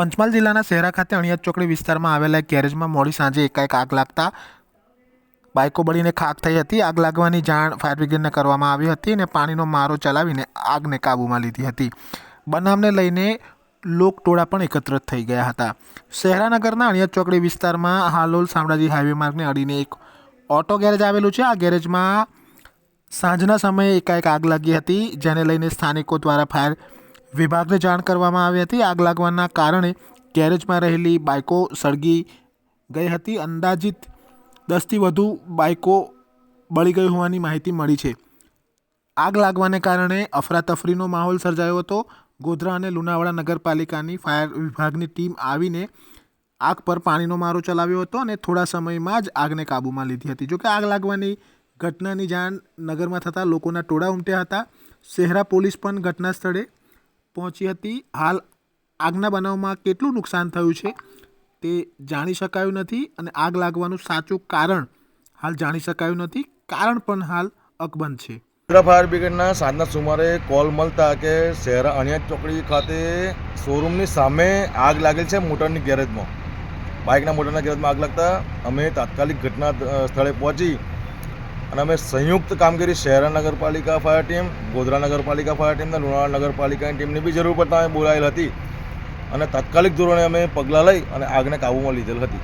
પંચમહાલ જિલ્લાના શહેરા ખાતે અણિયાત ચોકડી વિસ્તારમાં આવેલા ગેરેજમાં મોડી સાંજે એકાએક આગ લાગતા બાઇકો બળીને ખાક થઈ હતી. આગ લાગવાની જાણ ફાયર બ્રિગેડને કરવામાં આવી હતી અને પાણીનો મારો ચલાવીને આગને કાબૂમાં લીધી હતી. બનાવને લઈને લોકટોળા પણ એકત્રિત થઈ ગયા હતા. શહેરાનગરના અણિયાદ ચોકડી વિસ્તારમાં હાલોલ શામળાજી હાઈવે માર્ગને અડીને એક ઓટો ગેરેજ આવેલું છે. આ ગેરેજમાં સાંજના સમયે એકાએક આગ લાગી હતી, જેને લઈને સ્થાનિકો દ્વારા ફાયર વિભાગને જાણ કરવામાં આવી હતી. આગ લાગવાના કારણે ગેરેજમાં રહેલી બાઇકો સળગી ગઈ હતી. અંદાજિત દસથી વધુ બાઇકો બળી ગઈ હોવાની માહિતી મળી છે. આગ લાગવાને કારણે અફરાતફરીનો માહોલ સર્જાયો હતો. ગોધરા અને લુણાવાડા નગરપાલિકાની ફાયર વિભાગની ટીમ આવીને આગ પર પાણીનો મારો ચલાવ્યો હતો અને થોડા સમયમાં જ આગને કાબૂમાં લીધી હતી. જોકે આગ લાગવાની ઘટનાની જાણ નગરમાં થતાં લોકોના ટોળા ઉમટ્યા હતા. શહેરા પોલીસ પણ ઘટના સ્થળે પહોંચી હતી. હાલ આગના બનાવમાં કેટલું નુકસાન થયું છે તે જાણી શકાયું નથી અને આગ લાગવાનું સાચું કારણ હાલ જાણી શકાયું નથી. કારણ પણ હાલ અકબંધ છે. વડોદરા ફાયર બ્રિગેડના સાંજના સુમારે કોલ મળતા કે શહેરા અણિયા ચોકડી ખાતે શોરૂમની સામે આગ લાગેલ છે મોટરની ગેરેજમાં. બાઇકના મોટરના ગેરેજમાં આગ લાગતા અમે તાત્કાલિક ઘટના સ્થળે પહોંચી અને અમે સંયુક્ત કામગીરી શહેરા નગરપાલિકા ફાયર ટીમ, ગોધરા નગરપાલિકા ફાયર ટીમ અને લુણાવાડા નગરપાલિકાની ટીમની બી જરૂર પડતા અમે બોલાયેલ હતી. અને તાત્કાલિક ધોરણે અમે પગલાં લઈ અને આગને કાબૂમાં લીધેલ હતી.